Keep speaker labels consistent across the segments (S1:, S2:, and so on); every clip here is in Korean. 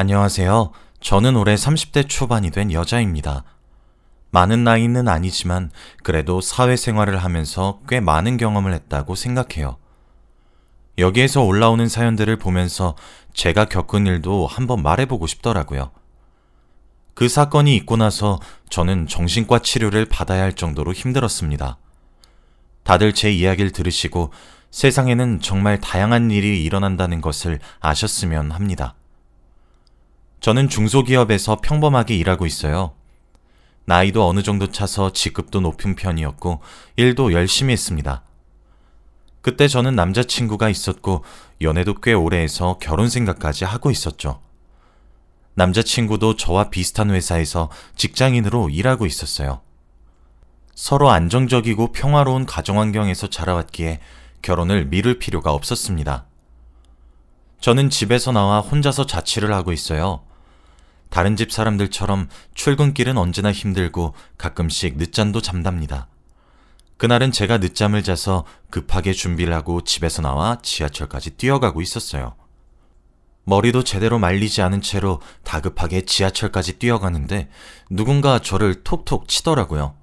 S1: 안녕하세요. 저는 올해 30대 초반이 된 여자입니다. 많은 나이는 아니지만 그래도 사회생활을 하면서 꽤 많은 경험을 했다고 생각해요. 여기에서 올라오는 사연들을 보면서 제가 겪은 일도 한번 말해보고 싶더라고요. 그 사건이 있고 나서 저는 정신과 치료를 받아야 할 정도로 힘들었습니다. 다들 제 이야기를 들으시고 세상에는 정말 다양한 일이 일어난다는 것을 아셨으면 합니다. 저는 중소기업에서 평범하게 일하고 있어요. 나이도 어느 정도 차서 직급도 높은 편이었고 일도 열심히 했습니다. 그때 저는 남자친구가 있었고 연애도 꽤 오래 해서 결혼 생각까지 하고 있었죠. 남자친구도 저와 비슷한 회사에서 직장인으로 일하고 있었어요. 서로 안정적이고 평화로운 가정 환경에서 자라왔기에 결혼을 미룰 필요가 없었습니다. 저는 집에서 나와 혼자서 자취를 하고 있어요. 다른 집 사람들처럼 출근길은 언제나 힘들고 가끔씩 늦잠도 잠답니다. 그날은 제가 늦잠을 자서 급하게 준비를 하고 집에서 나와 지하철까지 뛰어가고 있었어요. 머리도 제대로 말리지 않은 채로 다급하게 지하철까지 뛰어가는데 누군가 저를 톡톡 치더라고요.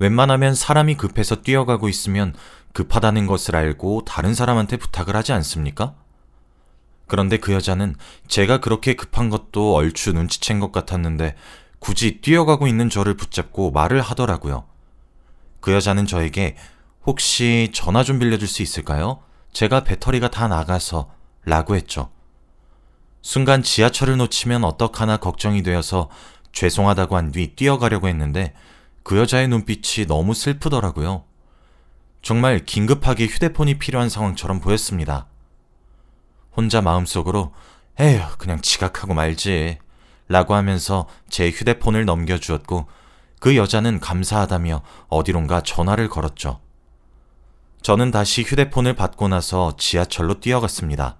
S1: 웬만하면 사람이 급해서 뛰어가고 있으면 급하다는 것을 알고 다른 사람한테 부탁을 하지 않습니까? 그런데 그 여자는 제가 그렇게 급한 것도 얼추 눈치챈 것 같았는데 굳이 뛰어가고 있는 저를 붙잡고 말을 하더라고요. 그 여자는 저에게 혹시 전화 좀 빌려줄 수 있을까요? 제가 배터리가 다 나가서 라고 했죠. 순간 지하철을 놓치면 어떡하나 걱정이 되어서 죄송하다고 한 뒤 뛰어가려고 했는데 그 여자의 눈빛이 너무 슬프더라고요. 정말 긴급하게 휴대폰이 필요한 상황처럼 보였습니다. 혼자 마음속으로 에휴, 그냥 지각하고 말지. 라고 하면서 제 휴대폰을 넘겨주었고 그 여자는 감사하다며 어디론가 전화를 걸었죠. 저는 다시 휴대폰을 받고 나서 지하철로 뛰어갔습니다.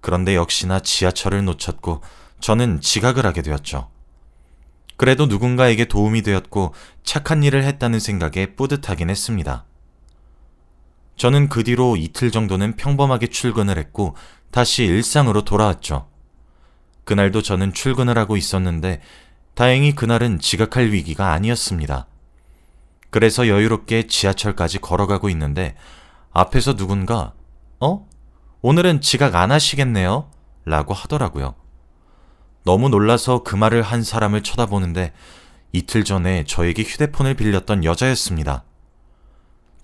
S1: 그런데 역시나 지하철을 놓쳤고 저는 지각을 하게 되었죠. 그래도 누군가에게 도움이 되었고 착한 일을 했다는 생각에 뿌듯하긴 했습니다. 저는 그 뒤로 이틀 정도는 평범하게 출근을 했고 다시 일상으로 돌아왔죠. 그날도 저는 출근을 하고 있었는데 다행히 그날은 지각할 위기가 아니었습니다. 그래서 여유롭게 지하철까지 걸어가고 있는데 앞에서 누군가 어? 오늘은 지각 안 하시겠네요? 라고 하더라고요. 너무 놀라서 그 말을 한 사람을 쳐다보는데 이틀 전에 저에게 휴대폰을 빌렸던 여자였습니다.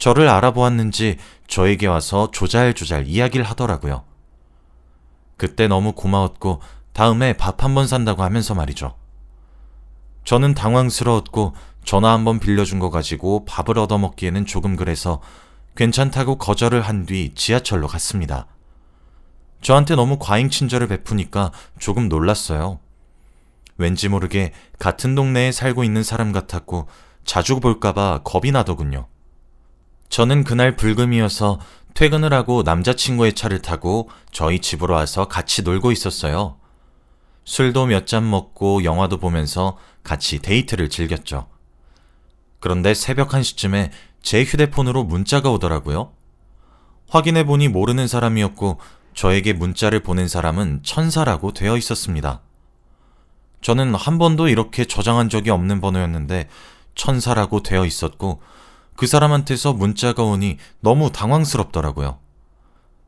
S1: 저를 알아보았는지 저에게 와서 조잘조잘 이야기를 하더라고요. 그때 너무 고마웠고 다음에 밥 한 번 산다고 하면서 말이죠. 저는 당황스러웠고 전화 한 번 빌려준 거 가지고 밥을 얻어먹기에는 조금 그래서 괜찮다고 거절을 한 뒤 지하철로 갔습니다. 저한테 너무 과잉 친절을 베푸니까 조금 놀랐어요. 왠지 모르게 같은 동네에 살고 있는 사람 같았고 자주 볼까봐 겁이 나더군요. 저는 그날 불금이어서 퇴근을 하고 남자친구의 차를 타고 저희 집으로 와서 같이 놀고 있었어요. 술도 몇 잔 먹고 영화도 보면서 같이 데이트를 즐겼죠. 그런데 새벽 1시쯤에 제 휴대폰으로 문자가 오더라고요. 확인해보니 모르는 사람이었고 저에게 문자를 보낸 사람은 천사라고 되어 있었습니다. 저는 한 번도 이렇게 저장한 적이 없는 번호였는데 천사라고 되어 있었고 그 사람한테서 문자가 오니 너무 당황스럽더라고요.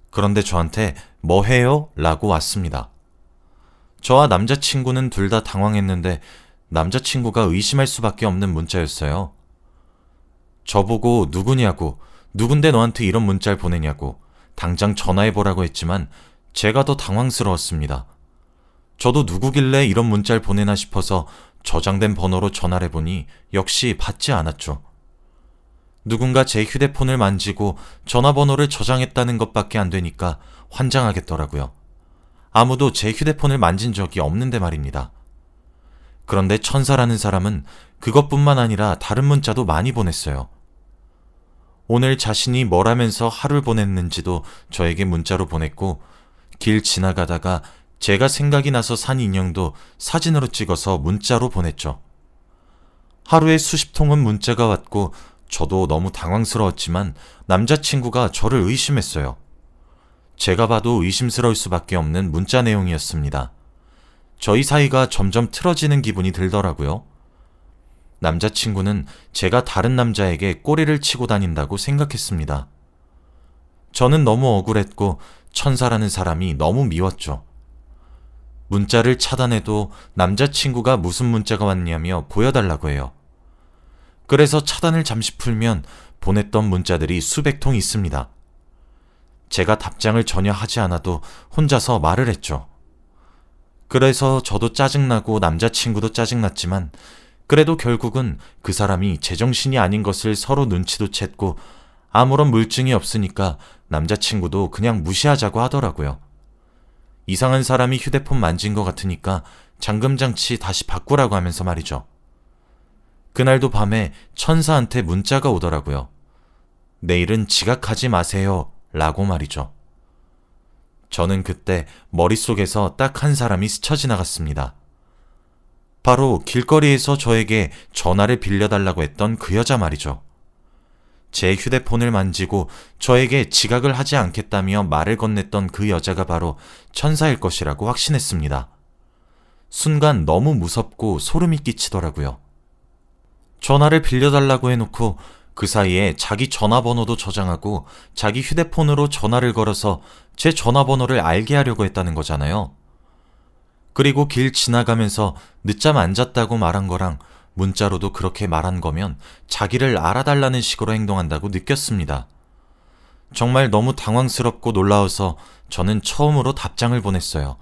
S1: 그런데 저한테 뭐 해요? 라고 왔습니다. 저와 남자친구는 둘 다 당황했는데 남자친구가 의심할 수밖에 없는 문자였어요. 저보고 누구냐고, 누군데 너한테 이런 문자를 보내냐고, 당장 전화해보라고 했지만 제가 더 당황스러웠습니다. 저도 누구길래 이런 문자를 보내나 싶어서 저장된 번호로 전화를 해보니 역시 받지 않았죠. 누군가 제 휴대폰을 만지고 전화번호를 저장했다는 것밖에 안 되니까 환장하겠더라고요. 아무도 제 휴대폰을 만진 적이 없는데 말입니다. 그런데 천사라는 사람은 그것뿐만 아니라 다른 문자도 많이 보냈어요. 오늘 자신이 뭘 하면서 하루를 보냈는지도 저에게 문자로 보냈고, 길 지나가다가 제가 생각이 나서 산 인형도 사진으로 찍어서 문자로 보냈죠. 하루에 수십 통은 문자가 왔고, 저도 너무 당황스러웠지만 남자친구가 저를 의심했어요. 제가 봐도 의심스러울 수밖에 없는 문자 내용이었습니다. 저희 사이가 점점 틀어지는 기분이 들더라고요. 남자친구는 제가 다른 남자에게 꼬리를 치고 다닌다고 생각했습니다. 저는 너무 억울했고 천사라는 사람이 너무 미웠죠. 문자를 차단해도 남자친구가 무슨 문자가 왔냐며 보여달라고 해요. 그래서 차단을 잠시 풀면 보냈던 문자들이 수백 통 있습니다. 제가 답장을 전혀 하지 않아도 혼자서 말을 했죠. 그래서 저도 짜증나고 남자친구도 짜증났지만 그래도 결국은 그 사람이 제정신이 아닌 것을 서로 눈치도 챘고 아무런 물증이 없으니까 남자친구도 그냥 무시하자고 하더라고요. 이상한 사람이 휴대폰 만진 것 같으니까 잠금장치 다시 바꾸라고 하면서 말이죠. 그날도 밤에 천사한테 문자가 오더라고요. 내일은 지각하지 마세요. 라고 말이죠. 저는 그때 머릿속에서 딱 한 사람이 스쳐 지나갔습니다. 바로 길거리에서 저에게 전화를 빌려달라고 했던 그 여자 말이죠. 제 휴대폰을 만지고 저에게 지각을 하지 않겠다며 말을 건넸던 그 여자가 바로 천사일 것이라고 확신했습니다. 순간 너무 무섭고 소름이 끼치더라고요. 전화를 빌려달라고 해놓고 그 사이에 자기 전화번호도 저장하고 자기 휴대폰으로 전화를 걸어서 제 전화번호를 알게 하려고 했다는 거잖아요. 그리고 길 지나가면서 늦잠 안 잤다고 말한 거랑 문자로도 그렇게 말한 거면 자기를 알아달라는 식으로 행동한다고 느꼈습니다. 정말 너무 당황스럽고 놀라워서 저는 처음으로 답장을 보냈어요.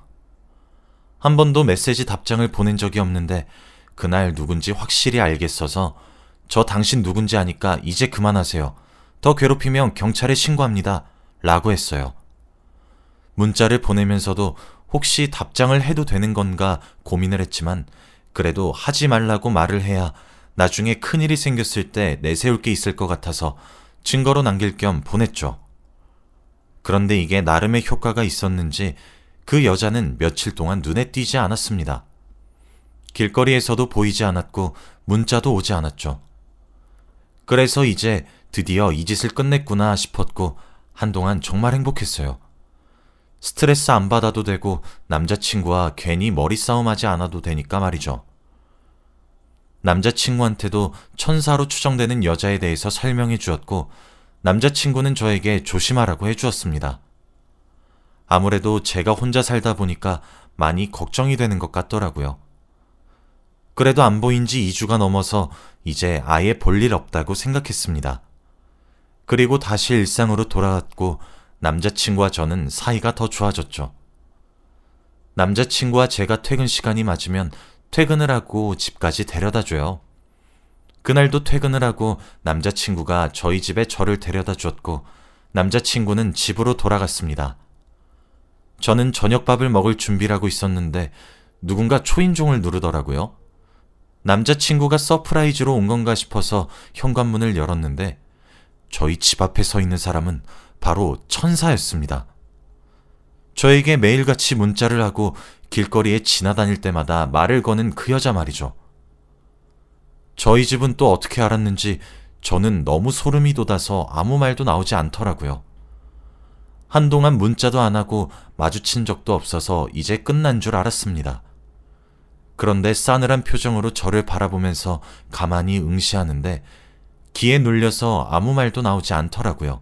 S1: 한 번도 메시지 답장을 보낸 적이 없는데 그날 누군지 확실히 알겠어서 저 당신 누군지 아니까 이제 그만하세요. 더 괴롭히면 경찰에 신고합니다. 라고 했어요. 문자를 보내면서도 혹시 답장을 해도 되는 건가 고민을 했지만 그래도 하지 말라고 말을 해야 나중에 큰일이 생겼을 때 내세울 게 있을 것 같아서 증거로 남길 겸 보냈죠. 그런데 이게 나름의 효과가 있었는지 그 여자는 며칠 동안 눈에 띄지 않았습니다. 길거리에서도 보이지 않았고 문자도 오지 않았죠. 그래서 이제 드디어 이 짓을 끝냈구나 싶었고 한동안 정말 행복했어요. 스트레스 안 받아도 되고 남자친구와 괜히 머리 싸움하지 않아도 되니까 말이죠. 남자친구한테도 천사로 추정되는 여자에 대해서 설명해 주었고 남자친구는 저에게 조심하라고 해 주었습니다. 아무래도 제가 혼자 살다 보니까 많이 걱정이 되는 것 같더라고요. 그래도 안 보인 지 2주가 넘어서 이제 아예 볼 일 없다고 생각했습니다. 그리고 다시 일상으로 돌아왔고 남자친구와 저는 사이가 더 좋아졌죠. 남자친구와 제가 퇴근 시간이 맞으면 퇴근을 하고 집까지 데려다 줘요. 그날도 퇴근을 하고 남자친구가 저희 집에 저를 데려다 줬고 남자친구는 집으로 돌아갔습니다. 저는 저녁밥을 먹을 준비를 하고 있었는데 누군가 초인종을 누르더라고요. 남자친구가 서프라이즈로 온 건가 싶어서 현관문을 열었는데 저희 집 앞에 서 있는 사람은 바로 천사였습니다. 저에게 매일같이 문자를 하고 길거리에 지나다닐 때마다 말을 거는 그 여자 말이죠. 저희 집은 또 어떻게 알았는지 저는 너무 소름이 돋아서 아무 말도 나오지 않더라고요. 한동안 문자도 안 하고 마주친 적도 없어서 이제 끝난 줄 알았습니다. 그런데 싸늘한 표정으로 저를 바라보면서 가만히 응시하는데 기에 눌려서 아무 말도 나오지 않더라고요.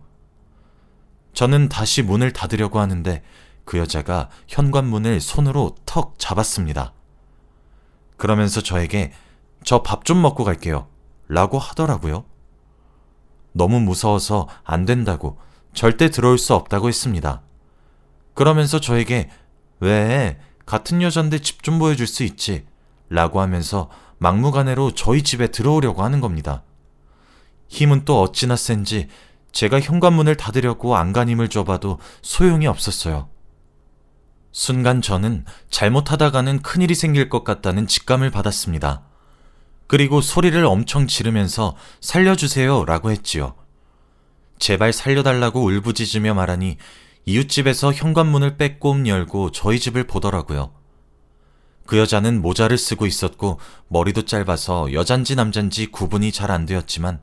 S1: 저는 다시 문을 닫으려고 하는데 그 여자가 현관문을 손으로 턱 잡았습니다. 그러면서 저에게 저 밥 좀 먹고 갈게요. 라고 하더라고요. 너무 무서워서 안 된다고 절대 들어올 수 없다고 했습니다. 그러면서 저에게 왜 같은 여잔데 집 좀 보여줄 수 있지? 라고 하면서 막무가내로 저희 집에 들어오려고 하는 겁니다. 힘은 또 어찌나 센지 제가 현관문을 닫으려고 안간힘을 줘봐도 소용이 없었어요. 순간 저는 잘못하다가는 큰일이 생길 것 같다는 직감을 받았습니다. 그리고 소리를 엄청 지르면서 살려주세요 라고 했지요. 제발 살려달라고 울부짖으며 말하니 이웃집에서 현관문을 빼꼼 열고 저희 집을 보더라고요. 그 여자는 모자를 쓰고 있었고 머리도 짧아서 여잔지 남잔지 구분이 잘 안 되었지만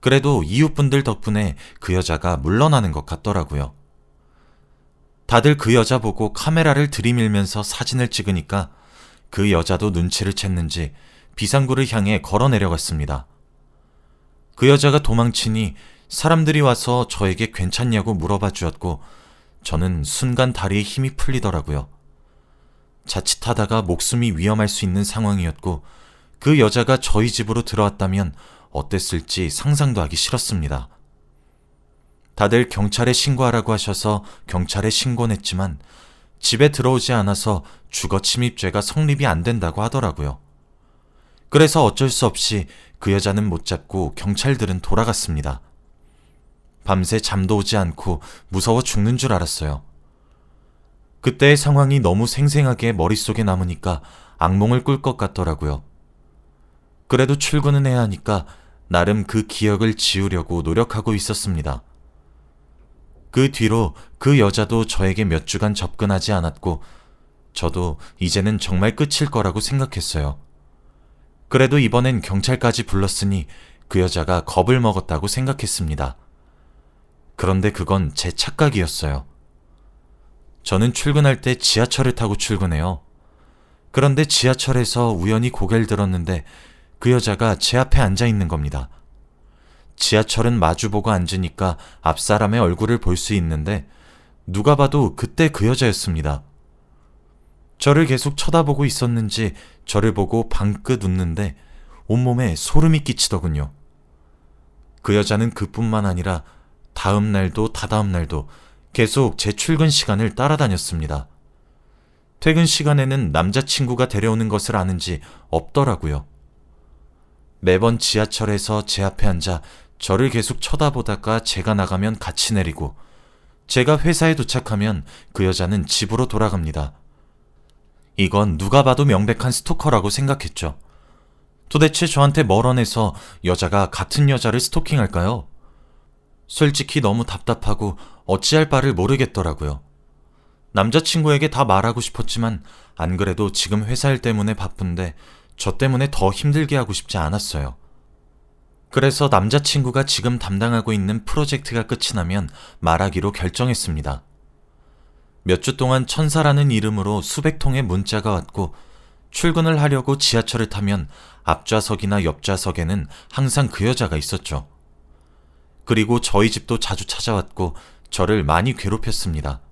S1: 그래도 이웃분들 덕분에 그 여자가 물러나는 것 같더라고요. 다들 그 여자 보고 카메라를 들이밀면서 사진을 찍으니까 그 여자도 눈치를 챘는지 비상구를 향해 걸어 내려갔습니다. 그 여자가 도망치니 사람들이 와서 저에게 괜찮냐고 물어봐 주었고 저는 순간 다리에 힘이 풀리더라고요. 자칫하다가 목숨이 위험할 수 있는 상황이었고 그 여자가 저희 집으로 들어왔다면 어땠을지 상상도 하기 싫었습니다. 다들 경찰에 신고하라고 하셔서 경찰에 신고했지만 집에 들어오지 않아서 주거 침입죄가 성립이 안 된다고 하더라고요. 그래서 어쩔 수 없이 그 여자는 못 잡고 경찰들은 돌아갔습니다. 밤새 잠도 오지 않고 무서워 죽는 줄 알았어요. 그때의 상황이 너무 생생하게 머릿속에 남으니까 악몽을 꿀 것 같더라고요. 그래도 출근은 해야 하니까 나름 그 기억을 지우려고 노력하고 있었습니다. 그 뒤로 그 여자도 저에게 몇 주간 접근하지 않았고, 저도 이제는 정말 끝일 거라고 생각했어요. 그래도 이번엔 경찰까지 불렀으니 그 여자가 겁을 먹었다고 생각했습니다. 그런데 그건 제 착각이었어요. 저는 출근할 때 지하철을 타고 출근해요. 그런데 지하철에서 우연히 고개를 들었는데 그 여자가 제 앞에 앉아 있는 겁니다. 지하철은 마주보고 앉으니까 앞 사람의 얼굴을 볼 수 있는데 누가 봐도 그때 그 여자였습니다. 저를 계속 쳐다보고 있었는지 저를 보고 방긋 웃는데 온몸에 소름이 끼치더군요. 그 여자는 그뿐만 아니라 다음 날도 다다음 날도 계속 제 출근 시간을 따라다녔습니다. 퇴근 시간에는 남자친구가 데려오는 것을 아는지 없더라고요. 매번 지하철에서 제 앞에 앉아 저를 계속 쳐다보다가 제가 나가면 같이 내리고 제가 회사에 도착하면 그 여자는 집으로 돌아갑니다. 이건 누가 봐도 명백한 스토커라고 생각했죠. 도대체 저한테 뭘 원해서 여자가 같은 여자를 스토킹할까요? 솔직히 너무 답답하고 어찌할 바를 모르겠더라고요. 남자친구에게 다 말하고 싶었지만 안 그래도 지금 회사 일 때문에 바쁜데 저 때문에 더 힘들게 하고 싶지 않았어요. 그래서 남자친구가 지금 담당하고 있는 프로젝트가 끝이 나면 말하기로 결정했습니다. 몇 주 동안 천사라는 이름으로 수백 통의 문자가 왔고 출근을 하려고 지하철을 타면 앞좌석이나 옆좌석에는 항상 그 여자가 있었죠. 그리고 저희 집도 자주 찾아왔고 저를 많이 괴롭혔습니다.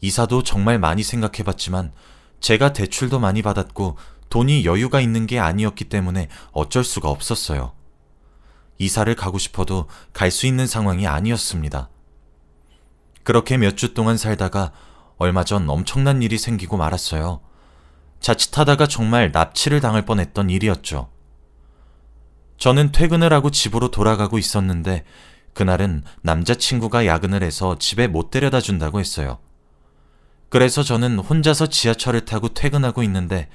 S1: 이사도 정말 많이 생각해 봤지만 제가 대출도 많이 받았고 돈이 여유가 있는 게 아니었기 때문에 어쩔 수가 없었어요. 이사를 가고 싶어도 갈 수 있는 상황이 아니었습니다. 그렇게 몇 주 동안 살다가 얼마 전 엄청난 일이 생기고 말았어요. 자칫하다가 정말 납치를 당할 뻔했던 일이었죠. 저는 퇴근을 하고 집으로 돌아가고 있었는데 그날은 남자친구가 야근을 해서 집에 못 데려다 준다고 했어요. 그래서 저는 혼자서 지하철을 타고 퇴근하고 있는데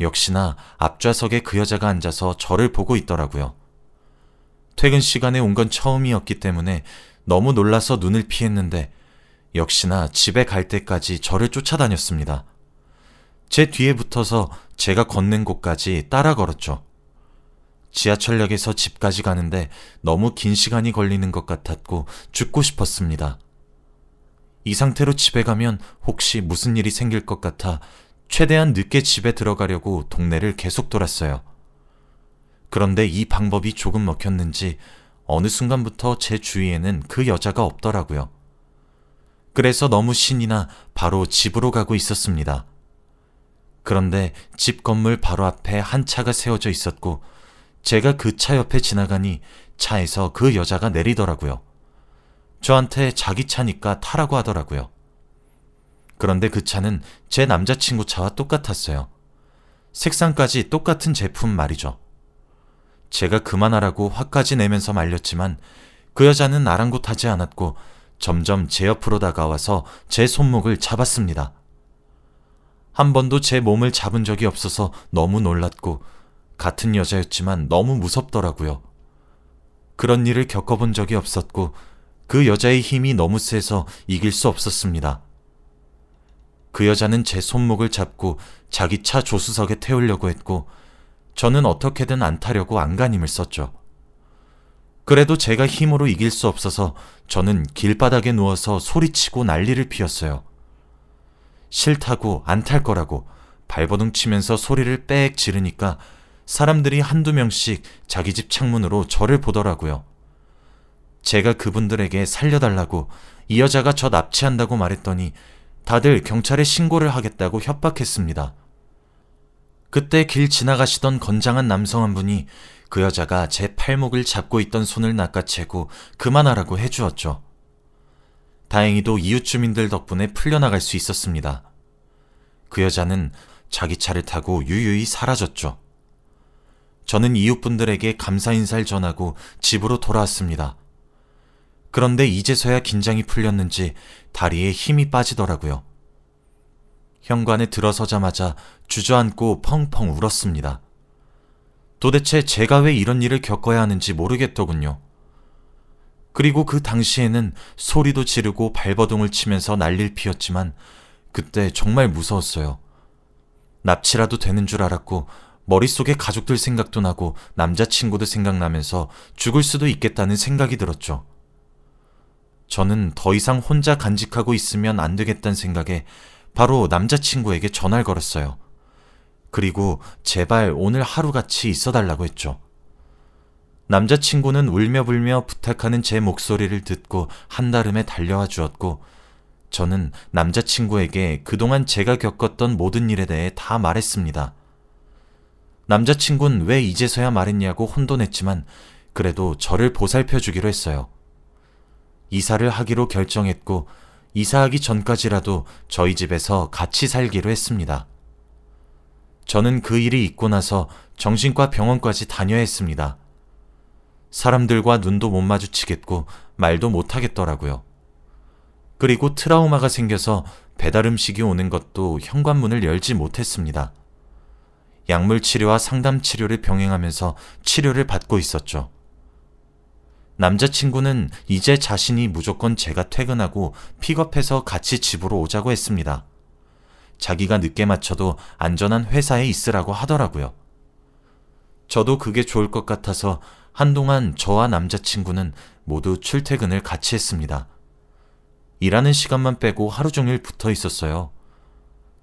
S1: 역시나 앞좌석에 그 여자가 앉아서 저를 보고 있더라고요. 퇴근 시간에 온 건 처음이었기 때문에 너무 놀라서 눈을 피했는데 역시나 집에 갈 때까지 저를 쫓아다녔습니다. 제 뒤에 붙어서 제가 걷는 곳까지 따라 걸었죠. 지하철역에서 집까지 가는데 너무 긴 시간이 걸리는 것 같았고 죽고 싶었습니다. 이 상태로 집에 가면 혹시 무슨 일이 생길 것 같아 최대한 늦게 집에 들어가려고 동네를 계속 돌았어요. 그런데 이 방법이 조금 먹혔는지 어느 순간부터 제 주위에는 그 여자가 없더라고요. 그래서 너무 신이 나 바로 집으로 가고 있었습니다. 그런데 집 건물 바로 앞에 한 차가 세워져 있었고 제가 그 차 옆에 지나가니 차에서 그 여자가 내리더라고요. 저한테 자기 차니까 타라고 하더라고요. 그런데 그 차는 제 남자친구 차와 똑같았어요. 색상까지 똑같은 제품 말이죠. 제가 그만하라고 화까지 내면서 말렸지만 그 여자는 아랑곳하지 않았고 점점 제 옆으로 다가와서 제 손목을 잡았습니다. 한 번도 제 몸을 잡은 적이 없어서 너무 놀랐고 같은 여자였지만 너무 무섭더라고요. 그런 일을 겪어본 적이 없었고 그 여자의 힘이 너무 세서 이길 수 없었습니다. 그 여자는 제 손목을 잡고 자기 차 조수석에 태우려고 했고 저는 어떻게든 안 타려고 안간힘을 썼죠. 그래도 제가 힘으로 이길 수 없어서 저는 길바닥에 누워서 소리치고 난리를 피웠어요. 싫다고 안 탈 거라고 발버둥 치면서 소리를 빽 지르니까 사람들이 한두 명씩 자기 집 창문으로 저를 보더라고요. 제가 그분들에게 살려달라고 이 여자가 저 납치한다고 말했더니 다들 경찰에 신고를 하겠다고 협박했습니다. 그때 길 지나가시던 건장한 남성 한 분이 그 여자가 제 팔목을 잡고 있던 손을 낚아채고 그만하라고 해주었죠. 다행히도 이웃 주민들 덕분에 풀려나갈 수 있었습니다. 그 여자는 자기 차를 타고 유유히 사라졌죠. 저는 이웃분들에게 감사 인사를 전하고 집으로 돌아왔습니다. 그런데 이제서야 긴장이 풀렸는지 다리에 힘이 빠지더라고요. 현관에 들어서자마자 주저앉고 펑펑 울었습니다. 도대체 제가 왜 이런 일을 겪어야 하는지 모르겠더군요. 그리고 그 당시에는 소리도 지르고 발버둥을 치면서 난리를 피웠지만 그때 정말 무서웠어요. 납치라도 되는 줄 알았고 머릿속에 가족들 생각도 나고 남자친구도 생각나면서 죽을 수도 있겠다는 생각이 들었죠. 저는 더 이상 혼자 간직하고 있으면 안 되겠다는 생각에 바로 남자친구에게 전화를 걸었어요. 그리고 제발 오늘 하루같이 있어 달라고 했죠. 남자친구는 울며 불며 부탁하는 제 목소리를 듣고 한달음에 달려와 주었고, 저는 남자친구에게 그동안 제가 겪었던 모든 일에 대해 다 말했습니다. 남자친구는 왜 이제서야 말했냐고 혼돈했지만, 그래도 저를 보살펴 주기로 했어요. 이사를 하기로 결정했고, 이사하기 전까지라도 저희 집에서 같이 살기로 했습니다. 저는 그 일이 있고 나서 정신과 병원까지 다녀야 했습니다. 사람들과 눈도 못 마주치겠고 말도 못 하겠더라고요. 그리고 트라우마가 생겨서 배달 음식이 오는 것도 현관문을 열지 못했습니다. 약물 치료와 상담 치료를 병행하면서 치료를 받고 있었죠. 남자친구는 이제 자신이 무조건 제가 퇴근하고 픽업해서 같이 집으로 오자고 했습니다. 자기가 늦게 맞춰도 안전한 회사에 있으라고 하더라고요. 저도 그게 좋을 것 같아서 한동안 저와 남자친구는 모두 출퇴근을 같이 했습니다. 일하는 시간만 빼고 하루 종일 붙어 있었어요.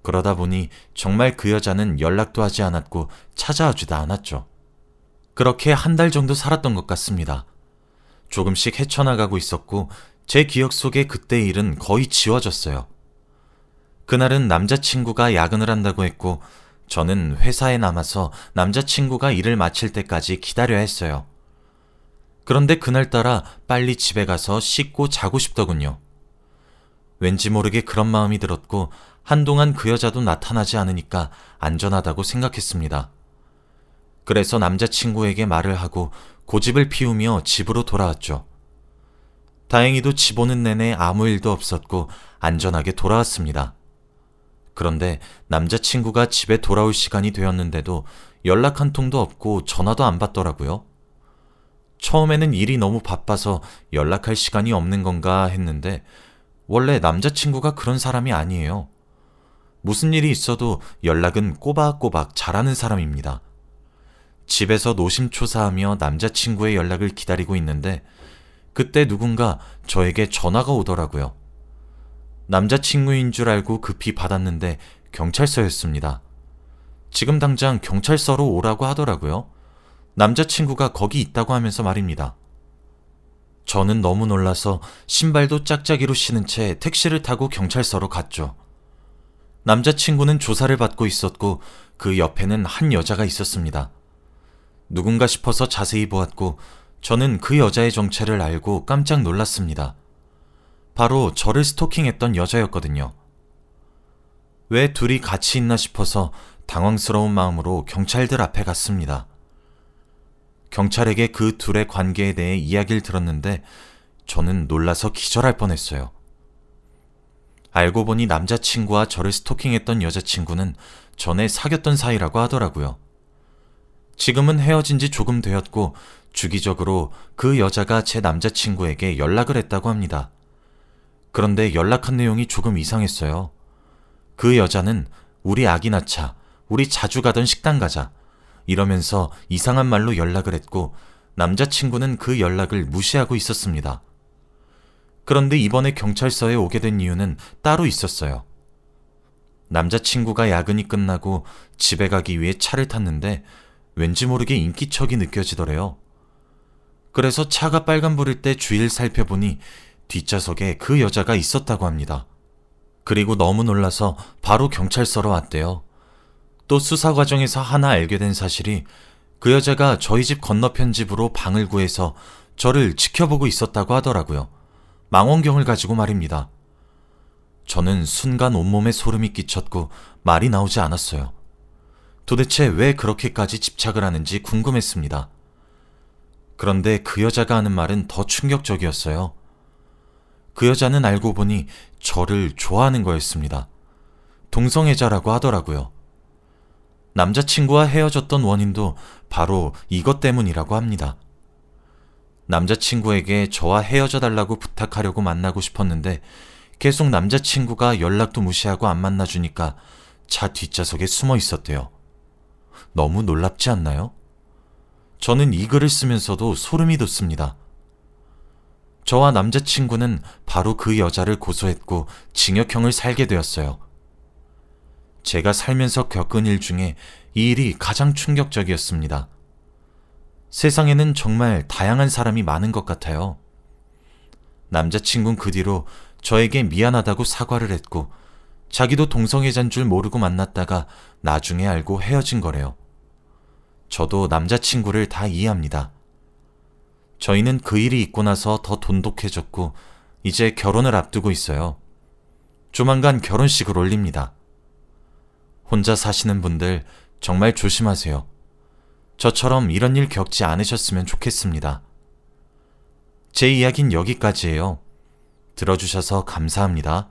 S1: 그러다 보니 정말 그 여자는 연락도 하지 않았고 주다 않았죠. 그렇게 한 달 정도 살았던 것 같습니다. 조금씩 헤쳐나가고 있었고 제 기억 속에 그때 일은 거의 지워졌어요. 그날은 남자친구가 야근을 한다고 했고 저는 회사에 남아서 남자친구가 일을 마칠 때까지 기다려야 했어요. 그런데 그날따라 빨리 집에 가서 씻고 자고 싶더군요. 왠지 모르게 그런 마음이 들었고 한동안 그 여자도 나타나지 않으니까 안전하다고 생각했습니다. 그래서 남자친구에게 말을 하고 고집을 피우며 집으로 돌아왔죠. 다행히도 집 오는 내내 아무 일도 없었고 안전하게 돌아왔습니다. 그런데 남자친구가 집에 돌아올 시간이 되었는데도 연락 한 통도 없고 전화도 안 받더라고요. 처음에는 일이 너무 바빠서 연락할 시간이 없는 건가 했는데 원래 남자친구가 그런 사람이 아니에요. 무슨 일이 있어도 연락은 꼬박꼬박 잘하는 사람입니다. 집에서 노심초사하며 남자친구의 연락을 기다리고 있는데 그때 누군가 저에게 전화가 오더라고요. 남자친구인 줄 알고 급히 받았는데 경찰서였습니다. 지금 당장 경찰서로 오라고 하더라고요. 남자친구가 거기 있다고 하면서 말입니다. 저는 너무 놀라서 신발도 짝짝이로 신은 채 택시를 타고 경찰서로 갔죠. 남자친구는 조사를 받고 있었고 그 옆에는 한 여자가 있었습니다. 누군가 싶어서 자세히 보았고 저는 그 여자의 정체를 알고 깜짝 놀랐습니다. 바로 저를 스토킹했던 여자였거든요. 왜 둘이 같이 있나 싶어서 당황스러운 마음으로 경찰들 앞에 갔습니다. 경찰에게 그 둘의 관계에 대해 이야기를 들었는데 저는 놀라서 기절할 뻔했어요. 알고 보니 남자친구와 저를 스토킹했던 여자친구는 전에 사귀었던 사이라고 하더라고요. 지금은 헤어진 지 조금 되었고 주기적으로 그 여자가 제 남자친구에게 연락을 했다고 합니다. 그런데 연락한 내용이 조금 이상했어요. 그 여자는 우리 아기 낳자, 우리 자주 가던 식당 가자, 이러면서 이상한 말로 연락을 했고 남자친구는 그 연락을 무시하고 있었습니다. 그런데 이번에 경찰서에 오게 된 이유는 따로 있었어요. 남자친구가 야근이 끝나고 집에 가기 위해 차를 탔는데 왠지 모르게 인기척이 느껴지더래요. 그래서 차가 빨간불일 때 주위를 살펴보니 뒷좌석에 그 여자가 있었다고 합니다. 그리고 너무 놀라서 바로 경찰서로 왔대요. 또 수사 과정에서 하나 알게 된 사실이 그 여자가 저희 집 건너편 집으로 방을 구해서 저를 지켜보고 있었다고 하더라고요. 망원경을 가지고 말입니다. 저는 순간 온몸에 소름이 끼쳤고 말이 나오지 않았어요. 도대체 왜 그렇게까지 집착을 하는지 궁금했습니다. 그런데 그 여자가 하는 말은 더 충격적이었어요. 그 여자는 알고 보니 저를 좋아하는 거였습니다. 동성애자라고 하더라고요. 남자친구와 헤어졌던 원인도 바로 이것 때문이라고 합니다. 남자친구에게 저와 헤어져 달라고 부탁하려고 만나고 싶었는데 계속 남자친구가 연락도 무시하고 안 만나주니까 차 뒷좌석에 숨어 있었대요. 너무 놀랍지 않나요? 저는 이 글을 쓰면서도 소름이 돋습니다. 저와 남자친구는 바로 그 여자를 고소했고 징역형을 살게 되었어요. 제가 살면서 겪은 일 중에 이 일이 가장 충격적이었습니다. 세상에는 정말 다양한 사람이 많은 것 같아요. 남자친구는 그 뒤로 저에게 미안하다고 사과를 했고, 자기도 동성애자인 줄 모르고 만났다가 나중에 알고 헤어진 거래요. 저도 남자친구를 다 이해합니다. 저희는 그 일이 있고 나서 더 돈독해졌고, 이제 결혼을 앞두고 있어요. 조만간 결혼식을 올립니다. 혼자 사시는 분들 정말 조심하세요. 저처럼 이런 일 겪지 않으셨으면 좋겠습니다. 제 이야기는 여기까지예요. 들어주셔서 감사합니다.